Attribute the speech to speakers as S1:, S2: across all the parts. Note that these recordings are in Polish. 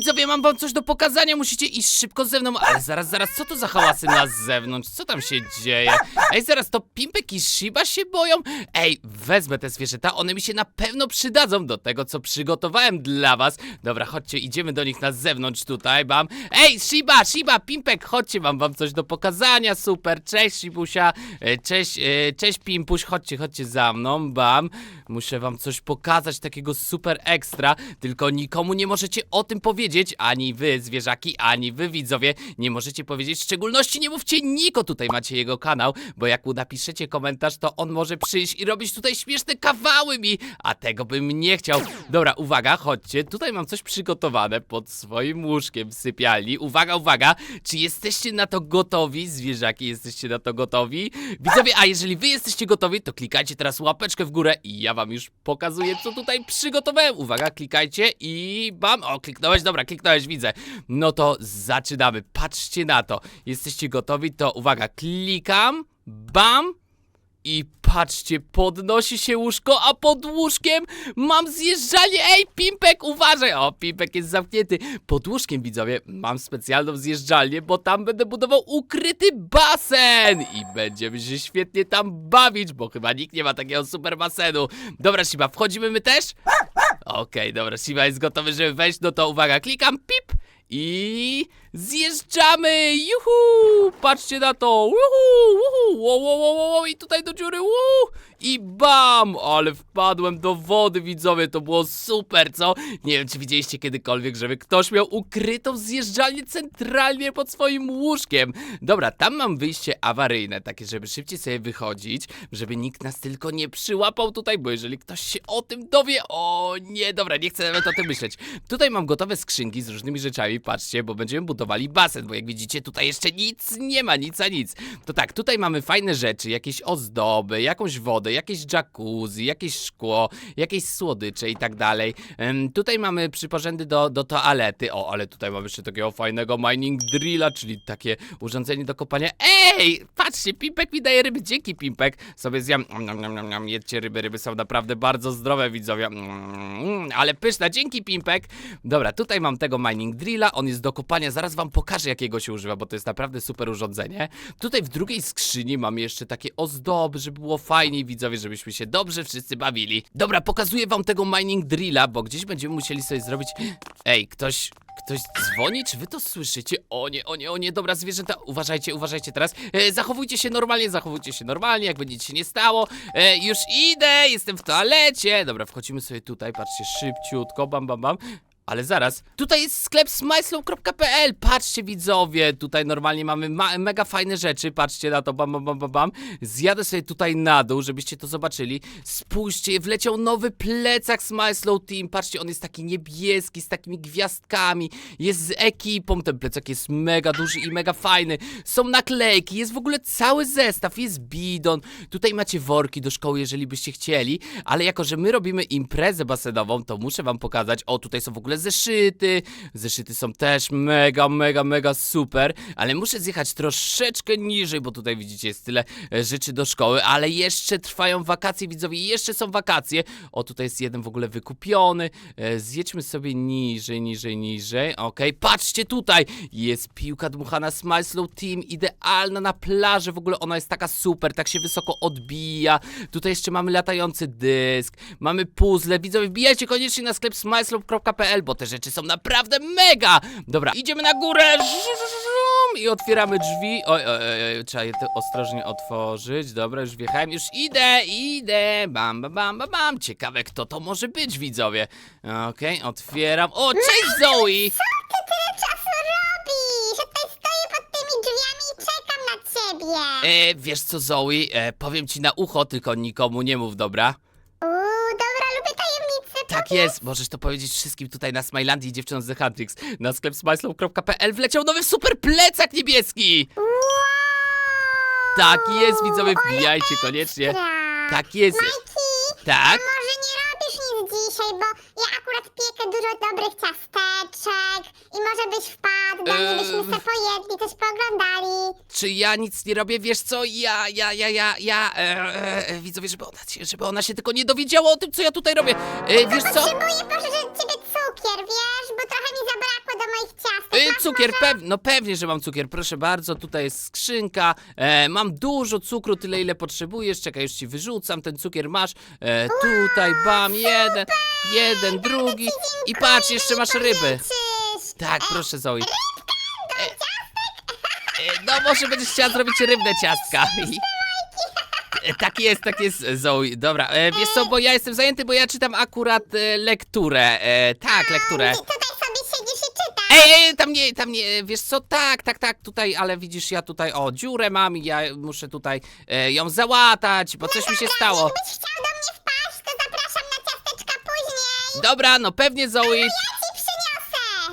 S1: widzowie, mam wam coś do pokazania, musicie iść szybko ze mną, ale zaraz, zaraz, co to za hałasy na zewnątrz? Co tam się dzieje? Ej, zaraz, to Pimpek i Shiba się boją? Ej, wezmę te zwierzęta, one mi się na pewno przydadzą do tego, co przygotowałem dla was. Dobra, chodźcie, idziemy do nich na zewnątrz tutaj, bam. Ej, Shiba, Shiba, Pimpek, chodźcie, mam wam coś do pokazania, super, cześć Shibusia, E, cześć, e, cześć Pimpuś, chodźcie, chodźcie za mną, bam. Muszę wam coś pokazać takiego super ekstra, tylko nikomu nie możecie o tym powiedzieć, ani wy zwierzaki, ani wy widzowie, nie możecie powiedzieć, w szczególności nie mówcie Niko, tutaj macie jego kanał, bo jak mu napiszecie komentarz, to on może przyjść i robić tutaj śmieszne kawały mi, a tego bym nie chciał. Dobra, uwaga, chodźcie, tutaj mam coś przygotowane pod swoim łóżkiem w sypialni. Uwaga, uwaga, czy jesteście na to gotowi, zwierzaki, jesteście na to gotowi? Widzowie, a jeżeli wy jesteście gotowi, to klikajcie teraz łapeczkę w górę i ja wam już pokazuję, co tutaj przygotowałem. Uwaga, klikajcie i bam, o, kliknąłeś, dobra, kliknąłeś, widzę. No to zaczynamy, patrzcie na to. Jesteście gotowi, to uwaga, klikam, bam, i patrzcie, podnosi się łóżko, a pod łóżkiem mam zjeżdżalnię. Ej, Pimpek, uważaj! O, Pimpek jest zamknięty. Pod łóżkiem, widzowie, mam specjalną zjeżdżalnię, bo tam będę budował ukryty basen i będziemy się świetnie tam bawić, bo chyba nikt nie ma takiego super basenu. Dobra, Shiba, wchodzimy my też? Okej, dobra, Shiba jest gotowy, żeby wejść, no to uwaga, klikam, pip! I zjeżdżamy! Juhu! Patrzcie na to! Juhu! Juhu! Wo, wo, wo, wo, wo, I tutaj do dziury! Uu! I bam! Ale wpadłem do wody, widzowie! To było super, co? Nie wiem, czy widzieliście kiedykolwiek, żeby ktoś miał ukrytą zjeżdżalnię centralnie pod swoim łóżkiem. Dobra, tam mam wyjście awaryjne, takie, żeby szybciej sobie wychodzić, żeby nikt nas tylko nie przyłapał tutaj, bo jeżeli ktoś się o tym dowie, o nie, dobra, nie chcę nawet o tym myśleć. Tutaj mam gotowe skrzynki z różnymi rzeczami, patrzcie, bo będziemy basen, bo jak widzicie, tutaj jeszcze nic nie ma, nic a nic. To tak, tutaj mamy fajne rzeczy, jakieś ozdoby, jakąś wodę, jakieś jacuzzi, jakieś szkło, jakieś słodycze i tak dalej. Em, tutaj mamy przyporządy do, do toalety, o, ale tutaj mamy jeszcze takiego fajnego mining drilla, czyli takie urządzenie do kopania. Ej, patrzcie, Pimpek mi daje ryby, dzięki Pimpek, sobie zjam, Nom, nom, nom, nom, ryby, ryby są naprawdę bardzo zdrowe, widzowie, Mm, ale pyszne, dzięki Pimpek. Dobra, tutaj mam tego mining drilla, on jest do kopania, zaraz wam pokażę jakiego się używa, bo to jest naprawdę super urządzenie. Tutaj w drugiej skrzyni mam jeszcze takie ozdoby, żeby było fajniej, widzowie, żebyśmy się dobrze wszyscy bawili. Dobra, pokazuję wam tego mining drilla, bo gdzieś będziemy musieli sobie zrobić... Ej, ktoś... Ktoś dzwoni? Czy wy to słyszycie? O nie, o nie, o nie, dobra zwierzęta, uważajcie, uważajcie teraz. E, zachowujcie się normalnie, zachowujcie się normalnie, jakby nic się nie stało. E, już idę, jestem w toalecie. Dobra, wchodzimy sobie tutaj, patrzcie, szybciutko, bam, bam, bam. Ale zaraz, tutaj jest sklep smyslow.pl, patrzcie widzowie, tutaj normalnie mamy ma- mega fajne rzeczy, patrzcie na to, bam, bam, bam, bam. Zjadę sobie tutaj na dół, żebyście to zobaczyli. Spójrzcie, wleciał nowy plecak Smyslow Team, patrzcie, on jest taki niebieski, z takimi gwiazdkami, jest z ekipą, ten plecak jest mega duży i mega fajny. Są naklejki, jest w ogóle cały zestaw, jest bidon, tutaj macie worki do szkoły, jeżeli byście chcieli, ale jako, że my robimy imprezę basenową, to muszę wam pokazać, o tutaj są w ogóle zeszyty, zeszyty są też mega, mega, mega super, ale muszę zjechać troszeczkę niżej, bo tutaj widzicie jest tyle e, rzeczy do szkoły, ale jeszcze trwają wakacje, widzowie, jeszcze są wakacje, o tutaj jest jeden w ogóle wykupiony, e, zjedźmy sobie niżej, niżej, niżej, okej, patrzcie tutaj, jest piłka dmuchana Smile Slow Team, idealna na plaży, w ogóle ona jest taka super, tak się wysoko odbija, tutaj jeszcze mamy latający dysk, mamy puzzle, widzowie, wbijajcie koniecznie na sklep bo te rzeczy są naprawdę mega! Dobra, idziemy na górę! I otwieramy drzwi. Oj, oj, oj, trzeba je ostrożnie otworzyć. Dobra, już wjechałem, już idę, idę. Bam, bam, bam, bam. Ciekawe, kto to może być, widzowie. Okej, otwieram. O, cześć Zoe!
S2: ty tyle czasu robisz? Ja tutaj stoję pod tymi drzwiami i czekam na ciebie.
S1: E, wiesz co, Zoe? E, powiem ci na ucho, tylko nikomu nie mów, dobra? Tak jest, możesz to powiedzieć wszystkim tutaj na Smilandii dziewczynom z The Huntrix. Na sklep smyslow.pl wleciał nowy super plecak niebieski!
S2: Wow!
S1: Tak jest, widzowie, wbijajcie koniecznie. Tak jest. Tak?
S2: Dzisiaj, bo ja akurat piekę dużo dobrych ciasteczek i może byś wpadł do mnie, byśmy se pojedli, coś pooglądali.
S1: Czy ja nic nie robię? Wiesz co? Ja, ja, ja, ja, ja, e, e, e, widzowie, żeby ona, się- żeby ona się tylko nie dowiedziała o tym, co ja tutaj robię. E, wiesz co?
S2: Potrzebuję pożyczyć ciebie cukier, wiesz, bo trochę mi zabrakło
S1: cukier, pew no pewnie, że mam cukier. Proszę bardzo, tutaj jest skrzynka. E, mam dużo cukru, tyle ile potrzebujesz. Czekaj, już ci wyrzucam, ten cukier masz. E, tutaj, bam, jeden, jeden, drugi. I patrz, jeszcze masz ryby. Tak, proszę Zoe. E, e, no może będziesz chciała zrobić rybne ciastka. E, Tak jest, tak jest, Zoe. Dobra, e, wiesz co, bo ja jestem zajęty, bo ja czytam akurat e, lekturę. E, tak, lekturę.
S2: Tutaj
S1: Ej, ej, tam nie, tam nie, wiesz co, tak, tak, tak, tutaj, ale widzisz, ja tutaj, o, dziurę mam i ja muszę tutaj e, ją załatać, bo coś mi się stało.
S2: Jakbyś chciał do mnie wpaść, to zapraszam na ciasteczka później.
S1: Dobra, no pewnie, Zoe.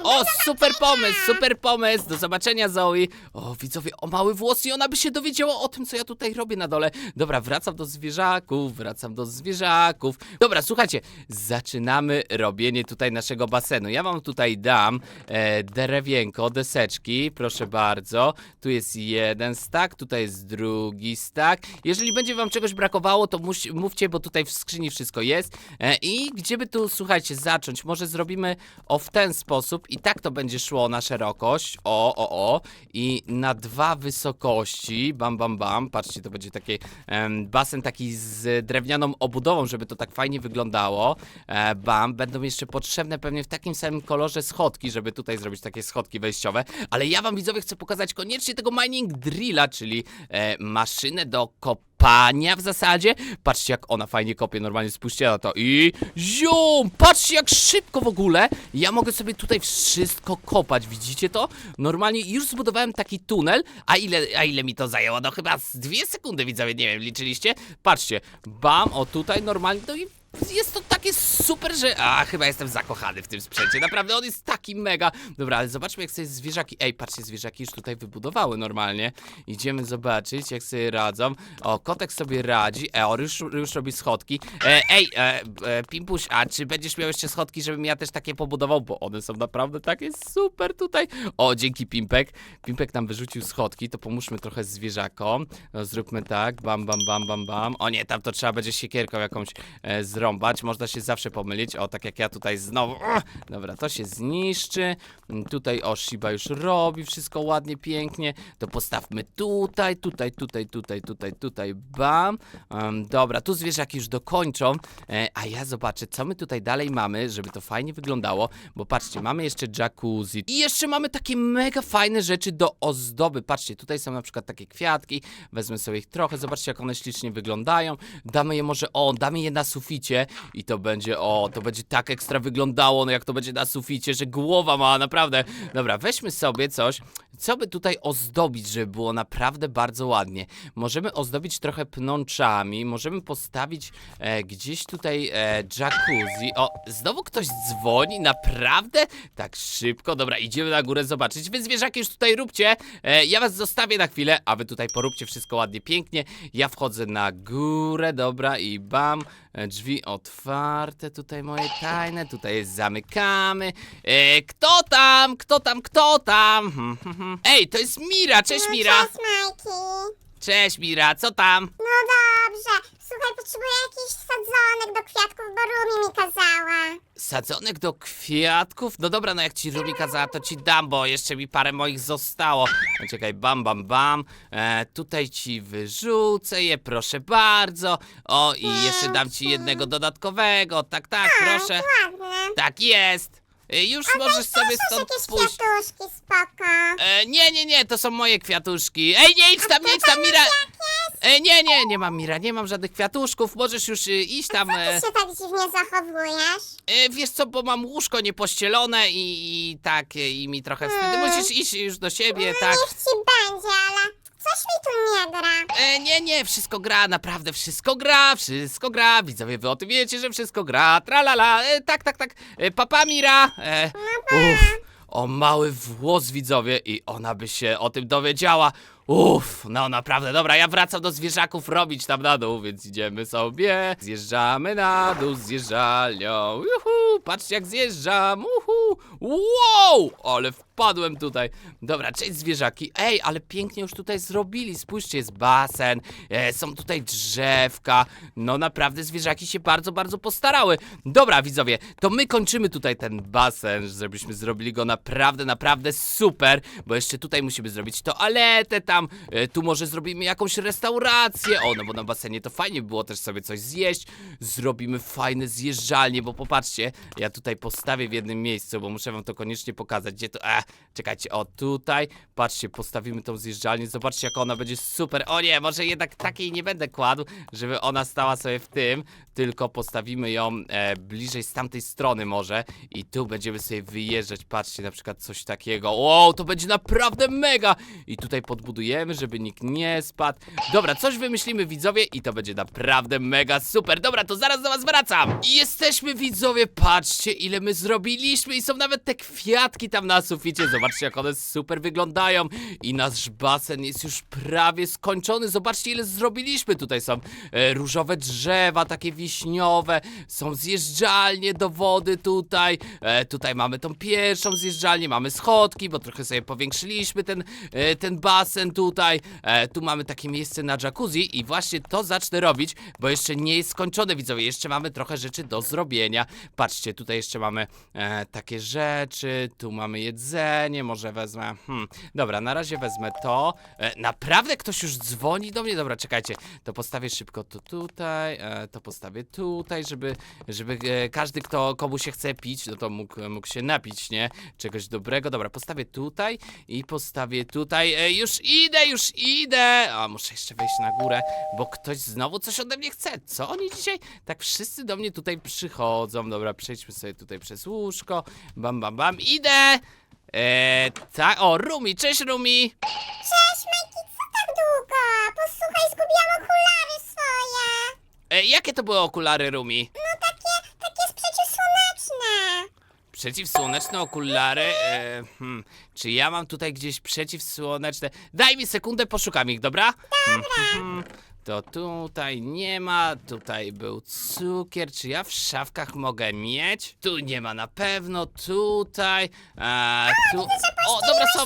S1: O, super pomysł, super pomysł. Do zobaczenia, Zoe. O, widzowie, o mały włos i ona by się dowiedziała o tym, co ja tutaj robię na dole. Dobra, wracam do zwierzaków, wracam do zwierzaków. Dobra, słuchajcie, zaczynamy robienie tutaj naszego basenu. Ja wam tutaj dam e, drewienko, deseczki, proszę bardzo. Tu jest jeden stak, tutaj jest drugi stak. Jeżeli będzie wam czegoś brakowało, to muś, mówcie, bo tutaj w skrzyni wszystko jest. E, I gdzie by tu, słuchajcie, zacząć? Może zrobimy o w ten sposób i tak to będzie szło na szerokość. O, o, o. I na dwa wysokości. Bam, bam, bam. Patrzcie, to będzie taki basen taki z drewnianą obudową, żeby to tak fajnie wyglądało. E, bam. Będą jeszcze potrzebne pewnie w takim samym kolorze schodki, żeby tutaj zrobić takie schodki wejściowe. Ale ja wam widzowie chcę pokazać koniecznie tego mining drilla, czyli e, maszynę do kopania w zasadzie. Patrzcie jak ona fajnie kopie, normalnie spójrzcie na to i zium! Patrzcie jak szybko w ogóle! Ja mogę sobie tutaj wszystko kopać, widzicie to? Normalnie już zbudowałem taki tunel, a ile, a ile mi to zajęło? No chyba z dwie sekundy widzowie, nie wiem, liczyliście? Patrzcie, bam, o tutaj normalnie, no i jest to takie super, że. A, chyba jestem zakochany w tym sprzęcie. Naprawdę, on jest taki mega. Dobra, ale zobaczmy, jak sobie zwierzaki. Ej, patrzcie, zwierzaki już tutaj wybudowały normalnie. Idziemy zobaczyć, jak sobie radzą. O, kotek sobie radzi. E, on już, już robi schodki. E, ej, e, e, Pimpuś, a czy będziesz miał jeszcze schodki, żebym ja też takie pobudował? Bo one są naprawdę takie super tutaj. O, dzięki Pimpek. Pimpek nam wyrzucił schodki, to pomóżmy trochę zwierzakom. No, zróbmy tak, bam, bam, bam, bam, bam. O nie, tam to trzeba będzie siekierką jakąś e, zrąbać. Można się zawsze pomylić. O, tak jak ja tutaj znowu. Dobra, to się zniszczy. Tutaj o, Shiba już robi wszystko ładnie, pięknie. To postawmy tutaj, tutaj, tutaj, tutaj, tutaj, tutaj, bam. Dobra, tu zwierzaki już dokończą. E, a ja zobaczę, co my tutaj dalej mamy, żeby to fajnie wyglądało. Bo patrzcie, mamy jeszcze jacuzzi. I jeszcze mamy takie mega fajne rzeczy do ozdoby. Patrzcie, tutaj są na przykład takie kwiatki. Wezmę sobie ich trochę, zobaczcie, jak one ślicznie wyglądają. Damy je może, o, damy je na suficie. I to będzie, o, to będzie tak ekstra wyglądało, no jak to będzie na suficie, że głowa ma, naprawdę. Dobra, weźmy sobie coś, co by tutaj ozdobić, żeby było naprawdę bardzo ładnie. Możemy ozdobić trochę pnączami, możemy postawić e, gdzieś tutaj e, jacuzzi. O, znowu ktoś dzwoni, naprawdę? Tak szybko, dobra, idziemy na górę zobaczyć. Wy zwierzaki już tutaj róbcie, e, ja was zostawię na chwilę, a wy tutaj poróbcie wszystko ładnie, pięknie. Ja wchodzę na górę, dobra, i bam, e, drzwi otwarte, tutaj moje tajne, tutaj jest zamykamy. E, kto tam, kto tam, kto tam? Hmm, hmm, hmm. Ej, to jest Mira, cześć
S2: No,
S1: Mira.
S2: Cześć, Majki.
S1: Cześć Mira, co tam?
S2: No dobrze. Słuchaj, potrzebuję jakiś sadzonek do kwiatków, bo Rumi mi kazała.
S1: Sadzonek do kwiatków? No dobra, no jak ci Rumi kazała, to ci dam, bo jeszcze mi parę moich zostało. No czekaj, bam, bam, bam. E, tutaj ci wyrzucę je, proszę bardzo. O, i jeszcze dam ci jednego dodatkowego. Tak, tak, proszę.
S2: Ładne.
S1: Tak jest. E, już możesz sobie stąd
S2: jakieś
S1: pójść.
S2: kwiatuszki, spoko.
S1: E, nie, nie, nie, to są moje kwiatuszki. Ej, nie idź tam, nie idź tam, Mira. E, nie, nie, nie mam Mira, nie mam żadnych kwiatuszków. Możesz już e, iść tam. E,
S2: Ty się tak dziwnie zachowujesz.
S1: E, wiesz co, bo mam łóżko niepościelone i, i tak, e, i mi trochę wstyd. Musisz iść już do siebie, tak.
S2: Niech ci będzie, ale coś mi tu nie gra.
S1: E, nie, nie, wszystko gra, naprawdę wszystko gra, wszystko gra. Widzowie, wy o tym wiecie, że wszystko gra. Tralala, e, tak, tak, tak. E, papa Mira. E, uff, o mały włos, widzowie, i ona by się o tym dowiedziała. Uff, no naprawdę, dobra, ja wracam do zwierzaków robić tam na dół, więc idziemy sobie. Zjeżdżamy na dół zjeżdżalnią. Juhu, patrzcie jak zjeżdżam. Uhu, wow, ale wpadłem tutaj. Dobra, cześć zwierzaki. Ej, ale pięknie już tutaj zrobili. Spójrzcie, jest basen, e, są tutaj drzewka. No naprawdę zwierzaki się bardzo, bardzo postarały. Dobra, widzowie, to my kończymy tutaj ten basen, żebyśmy zrobili go naprawdę, naprawdę super, bo jeszcze tutaj musimy zrobić toaletę tam, e, tu może zrobimy jakąś restaurację. O, no bo na basenie to fajnie by było też sobie coś zjeść. Zrobimy fajne zjeżdżalnie, bo popatrzcie, ja tutaj postawię w jednym miejscu, bo muszę wam to koniecznie pokazać, gdzie to... E, czekajcie, o tutaj, patrzcie, postawimy tą zjeżdżalnię, zobaczcie jak ona będzie super. O nie, może jednak takiej nie będę kładł, żeby ona stała sobie w tym, tylko postawimy ją e, bliżej z tamtej strony może i tu będziemy sobie wyjeżdżać, patrzcie, na przykład coś takiego. Wow, to będzie naprawdę mega! I tutaj podbudujemy, żeby nikt nie spadł. Dobra, coś wymyślimy widzowie i to będzie naprawdę mega super. Dobra, to zaraz do was wracam. I jesteśmy widzowie, patrzcie ile my zrobiliśmy i są nawet te kwiatki tam na suficie. Zobaczcie jak one super wyglądają i nasz basen jest już prawie skończony. Zobaczcie ile zrobiliśmy. Tutaj są e, różowe drzewa, takie wiśniowe, są zjeżdżalnie do wody tutaj. E, tutaj mamy tą pierwszą zjeżdżalnię, mamy schodki, bo trochę sobie powiększyliśmy ten, e, ten basen tutaj. E, tu mamy takie miejsce na jacuzzi i właśnie to zacznę robić, bo jeszcze nie jest skończone, widzowie. Jeszcze mamy trochę rzeczy do zrobienia. Patrzcie, tutaj jeszcze mamy e, takie rzeczy, tu mamy jedzenie, może wezmę. Hmm, dobra, na razie wezmę to. E, naprawdę ktoś już dzwoni do mnie? Dobra, czekajcie, to postawię szybko to tutaj, e, to postawię tutaj, żeby, żeby e, każdy, kto komu się chce pić, no to mógł, mógł się napić, nie? Czegoś dobrego. Dobra, postawię tutaj i postawię tutaj. E, już idę, już idę! A, muszę jeszcze wejść na górę, bo ktoś znowu coś ode mnie chce. Co oni dzisiaj? Tak wszyscy do mnie tutaj przychodzą. Dobra, przejdźmy sobie tutaj przez łóżko. Bam, bam, bam. Idę! Eee, tak, o, Rumi, cześć Rumi!
S2: Cześć, Majki, co tak długo? Posłuchaj, zgubiłam okulary swoje.
S1: E, jakie to były okulary Rumi?
S2: No przeciwsłoneczne.
S1: Okulary? E, hmm, czy ja mam tutaj gdzieś przeciwsłoneczne? Daj mi sekundę, poszukam ich, dobra? Dobra. To tutaj nie ma, tutaj był cukier, czy ja w szafkach mogę mieć? Tu nie ma na pewno, tutaj, a tu... O, dobra, są...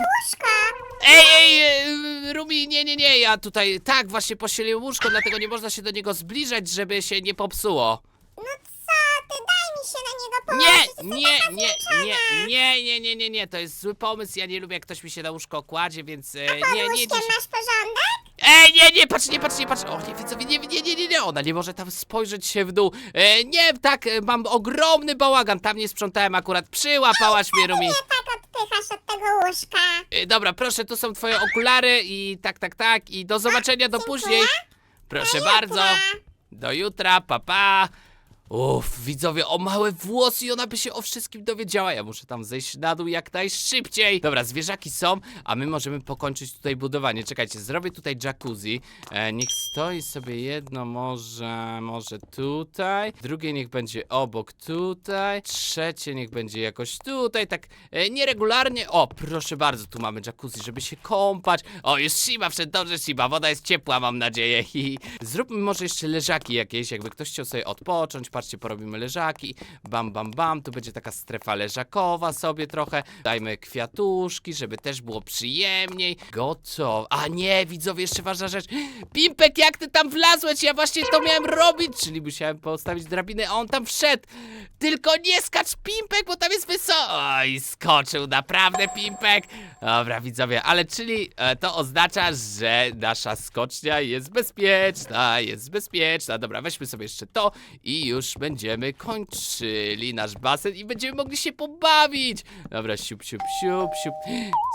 S1: Ej, ej, e, Rumi, nie, nie, nie, ja tutaj, tak, właśnie pościeliłem łóżko, dlatego nie można się do niego zbliżać, żeby się nie popsuło.
S2: No co ty, daj mi się na niego
S1: Nie,
S2: położyć.
S1: nie, nie, nie, nie, nie, nie, nie, nie, to jest zły pomysł, ja nie lubię jak ktoś mi się na łóżko kładzie, więc e, nie, nie, dziś...
S2: masz porządek?
S1: Ej, nie, nie, patrz, nie, patrz, nie, patrz, o nie, widzowie, nie, nie, nie, nie, nie, ona nie może tam spojrzeć się w dół, e, nie, tak, e, mam ogromny bałagan, tam nie sprzątałem akurat, przyłapałaś mnie, Rumi.
S2: Nie tak odpychasz od tego łóżka.
S1: E, dobra, proszę, tu są twoje okulary i tak, tak, tak, i do zobaczenia, do później. Proszę bardzo, do jutra, pa, pa. Uff, widzowie, o małe włosy i ona by się o wszystkim dowiedziała. Ja muszę tam zejść na dół jak najszybciej. Dobra, zwierzaki są, a my możemy pokończyć tutaj budowanie. Czekajcie, zrobię tutaj jacuzzi. E, niech stoi sobie jedno może, może tutaj. Drugie niech będzie obok tutaj. Trzecie niech będzie jakoś tutaj, tak e, nieregularnie. O, proszę bardzo, tu mamy jacuzzi, żeby się kąpać. O, już Shiba wszedł, dobrze Shiba, woda jest ciepła, mam nadzieję. I zróbmy może jeszcze leżaki jakieś, jakby ktoś chciał sobie odpocząć. Patrzcie, porobimy leżaki. Bam, bam, bam. Tu będzie taka strefa leżakowa sobie trochę. Dajmy kwiatuszki, żeby też było przyjemniej. Gotowe. A nie, widzowie, jeszcze ważna rzecz. Pimpek, jak ty tam wlazłeś? Ja właśnie to miałem robić, czyli musiałem postawić drabinę, a on tam wszedł. Tylko nie skacz, Pimpek, bo tam jest wysoko. Oj, skoczył, naprawdę, Pimpek. Dobra, widzowie, ale czyli e, to oznacza, że nasza skocznia jest bezpieczna, jest bezpieczna. Dobra, weźmy sobie jeszcze to i już będziemy kończyli nasz basen i będziemy mogli się pobawić. Dobra, siup, siup, siup, siup.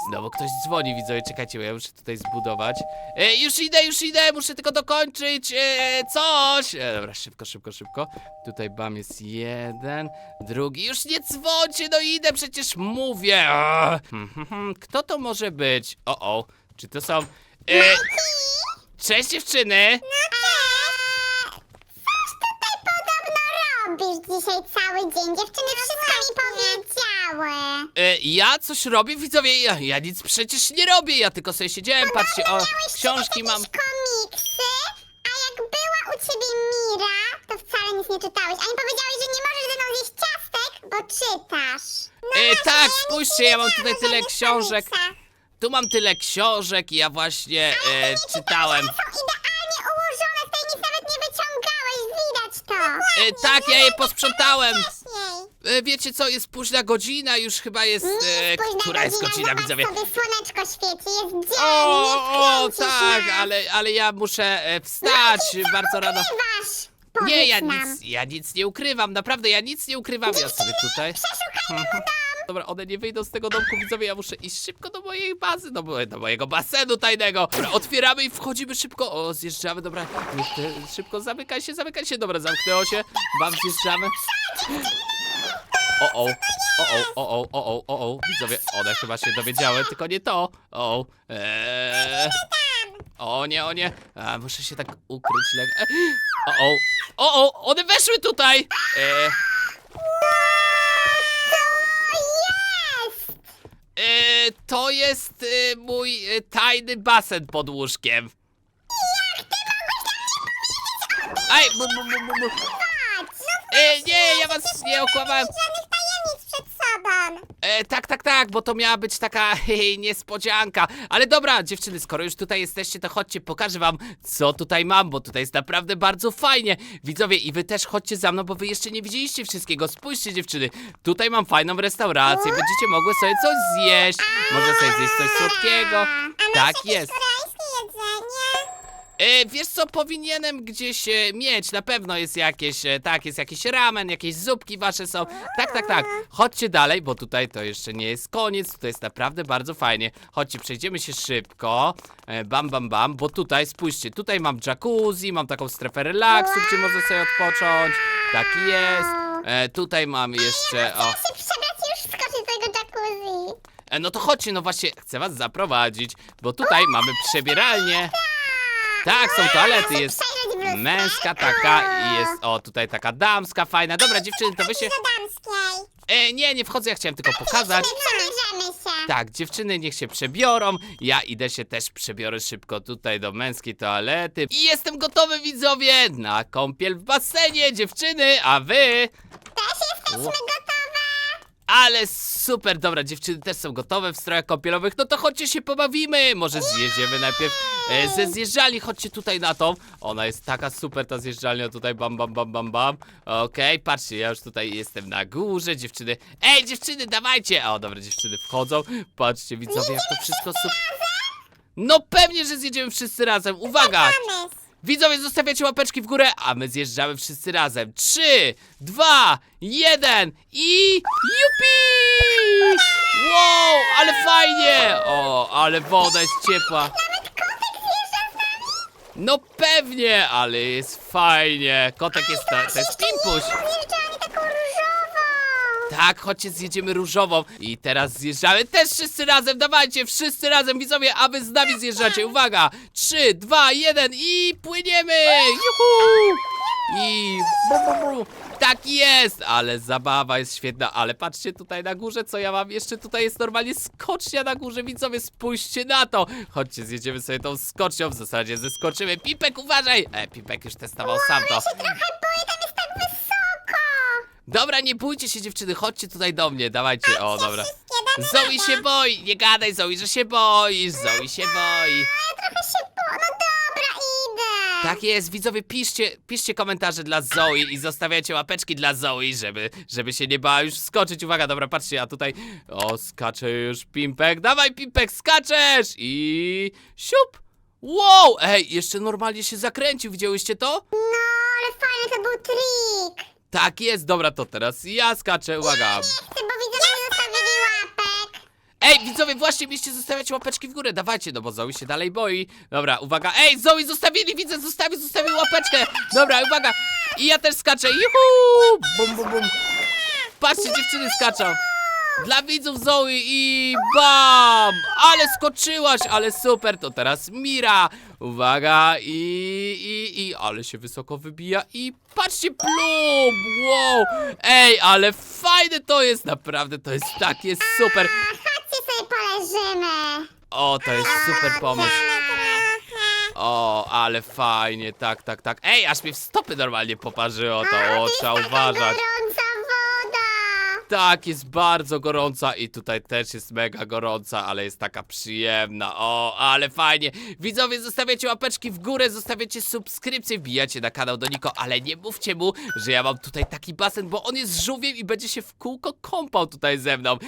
S1: Znowu ktoś dzwoni, widzowie, czekajcie, bo ja muszę tutaj zbudować. E, już idę, już idę, muszę tylko dokończyć e, coś. E, dobra, szybko, szybko, szybko. Tutaj bam jest jeden, drugi. Już nie dzwońcie, no idę, przecież mówię. A, hmm, hmm, hmm. Kto to może być? O, o, czy to są... E, cześć dziewczyny!
S2: Dzisiaj cały dzień? Dziewczyny wszystko mi powiedziały.
S1: E, ja coś robię, widzowie? Ja, ja nic przecież nie robię, ja tylko sobie siedziałem, patrzcie, o,
S2: Miałeś
S1: książki
S2: czytać
S1: mam.
S2: jakieś komiksy, a jak była u ciebie Mira, to wcale nic nie czytałeś. A nie powiedziałeś, że nie możesz ze mną zjeść ciastek, bo czytasz. No
S1: E,
S2: właśnie,
S1: tak,
S2: ja nic
S1: spójrzcie,
S2: nie
S1: ja mam tutaj tyle
S2: żadnych
S1: książek.
S2: komiksach.
S1: Tu mam tyle książek i ja właśnie e, czytałem.
S2: Są
S1: E, tak, ja je posprzątałem.
S2: Wcześniej.
S1: E, wiecie co, jest późna godzina, już chyba jest...
S2: Nie
S1: E,
S2: późna
S1: która jest godzina,
S2: zobacz
S1: widzowie?
S2: sobie, słoneczko świeci, jest dzień,
S1: O, o,
S2: nie wkręcisz
S1: tak,
S2: nas.
S1: ale, ale ja muszę e, wstać bardzo rano.
S2: Ukrywasz,
S1: Nie, ja
S2: nam.
S1: nic, ja nic nie ukrywam, naprawdę, ja nic nie ukrywam. Ja sobie tutaj... Dobra, one nie wyjdą z tego domku, widzowie, ja muszę iść szybko do mojej bazy, no do, do mojego basenu tajnego. Dobra, otwieramy i wchodzimy szybko. O, zjeżdżamy, dobra. Szybko zamykaj się, zamykaj się. Dobra, zamknęło się. Wam zjeżdżamy. O o, o o, o o, o o, o o, widzowie, one chyba się dowiedziały, tylko nie to. O, o. Eee. O nie, o nie. A, muszę się tak ukryć. Le... O o, o o, one weszły tutaj. Eee. E, to jest e, mój e, tajny basen pod łóżkiem. Aj, bu, bu, bu, bu, bu.
S2: Patrz, no
S1: E, nie, ja was nie okłamałem.
S2: żadnych tajemnic przed sobą.
S1: E, tak, tak, tak, bo to miała być taka hej, niespodzianka. Ale dobra, dziewczyny, skoro już tutaj jesteście, to chodźcie, pokażę wam, co tutaj mam, bo tutaj jest naprawdę bardzo fajnie. Widzowie, i wy też chodźcie za mną, bo wy jeszcze nie widzieliście wszystkiego. Spójrzcie, dziewczyny, tutaj mam fajną restaurację, będziecie mogły sobie coś zjeść. Można sobie zjeść coś słodkiego. Tak jest. E, wiesz co, powinienem gdzieś e, mieć, na pewno jest jakieś, e, tak, jest jakiś ramen, jakieś zupki wasze są. Tak, tak, tak. Chodźcie dalej, bo tutaj to jeszcze nie jest koniec, tutaj jest naprawdę bardzo fajnie. Chodźcie, przejdziemy się szybko. E, bam, bam, bam, bo tutaj, spójrzcie, tutaj mam jacuzzi, mam taką strefę relaksu, gdzie można sobie odpocząć. Tak jest. E, tutaj mam jeszcze, o...
S2: Się przebrać i już tego jacuzzi.
S1: E, no to chodźcie, no właśnie, chcę was zaprowadzić, bo tutaj mamy przebieralnię. Tak, są toalety, jest męska taka i jest, o, tutaj taka damska, fajna. Dobra, dziewczyny, to wy się...
S2: Damskiej.
S1: E, nie, nie wchodzę, ja chciałem tylko pokazać.
S2: Przebierzemy się.
S1: Tak, dziewczyny niech się przebiorą, ja idę się też przebiorę szybko tutaj do męskiej toalety. I jestem gotowy, widzowie, na kąpiel w basenie, dziewczyny, a wy...
S2: Też jesteśmy gotowe.
S1: Ale super, dobra, dziewczyny też są gotowe w strojach kąpielowych, no to chodźcie się pobawimy. Może zjedziemy najpierw e, ze zjeżdżalni, chodźcie tutaj na tą. Ona jest taka super, ta zjeżdżalnia tutaj, bam, bam, bam, bam, bam. Okej, patrzcie, ja już tutaj jestem na górze, dziewczyny. Ej, dziewczyny, dawajcie! O, dobra, dziewczyny wchodzą. Patrzcie, widzowie, jak to wszystko super. No pewnie, że zjedziemy wszyscy razem. Uwaga!
S2: Pomysł.
S1: Widzowie, zostawiacie łapeczki w górę, a my zjeżdżamy wszyscy razem. Trzy, dwa, jeden i jupi! Wow, ale fajnie! O, ale woda jest ciepła. No pewnie, ale jest fajnie. Kotek jest, to jest Pimpuś. Tak, chodźcie, zjedziemy różową. I teraz zjeżdżamy też wszyscy razem. Dawajcie, wszyscy razem, widzowie, a wy z nami zjeżdżacie. Uwaga! 3, 2, 1 i płyniemy! Juhu! I. Tak jest! Ale zabawa jest świetna. Ale patrzcie tutaj na górze, co ja mam. Jeszcze tutaj jest normalnie skocznia na górze. Widzowie, spójrzcie na to. Chodźcie, zjedziemy sobie tą skocznią. W zasadzie zeskoczymy. Pipek, uważaj! E, Pipek już testował sam to.
S2: Trochę boję.
S1: Dobra, nie bójcie się dziewczyny, chodźcie tutaj do mnie, dawajcie, o dobra. Zoe się boi, nie gadaj Zoe, że się boisz, Zoe się boi.
S2: Ja trochę się boję. No dobra, idę.
S1: Tak jest, widzowie, piszcie, piszcie komentarze dla Zoe i zostawiajcie łapeczki dla Zoe, żeby, żeby się nie bała już skoczyć. Uwaga, dobra, patrzcie, a tutaj, o, skacze już Pimpek, dawaj Pimpek, skaczesz i siup. Wow, ej, jeszcze normalnie się zakręcił, widziałyście to?
S2: No, ale fajny to był trik.
S1: Tak jest, dobra, to teraz ja skaczę, uwaga.
S2: Chcę, bo nie zostawili łapek.
S1: Ej, widzowie, właśnie mieliście zostawiać łapeczki w górę. Dawajcie, no bo Zoe się dalej boi. Dobra, uwaga. Ej, Zoe zostawili, widzę, zostawił, zostawił łapeczkę. Dobra, uwaga. I ja też skaczę. Juhu! Bum, bum, bum. Patrzcie, dziewczyny skaczą. Dla widzów Zoe i bam! Ale skoczyłaś, ale super, to teraz Mira. Uwaga i, i, i, ale się wysoko wybija i patrzcie, plum! Wow! Ej, ale fajne to jest, naprawdę, to jest takie super.
S2: A chodźcie sobie poleżymy.
S1: O, to jest super pomysł. O, ale fajnie, tak, tak, tak. Ej, aż mnie w stopy normalnie poparzyło to, o, trzeba uważać.
S2: gorąca woda.
S1: Tak, jest bardzo gorąca i tutaj też jest mega gorąca, ale jest taka przyjemna. O, ale fajnie. Widzowie, zostawiacie łapeczki w górę, zostawiacie subskrypcję, wbijacie na kanał do Niko, ale nie mówcie mu, że ja mam tutaj taki basen, bo on jest żółwiem i będzie się w kółko kąpał tutaj ze mną.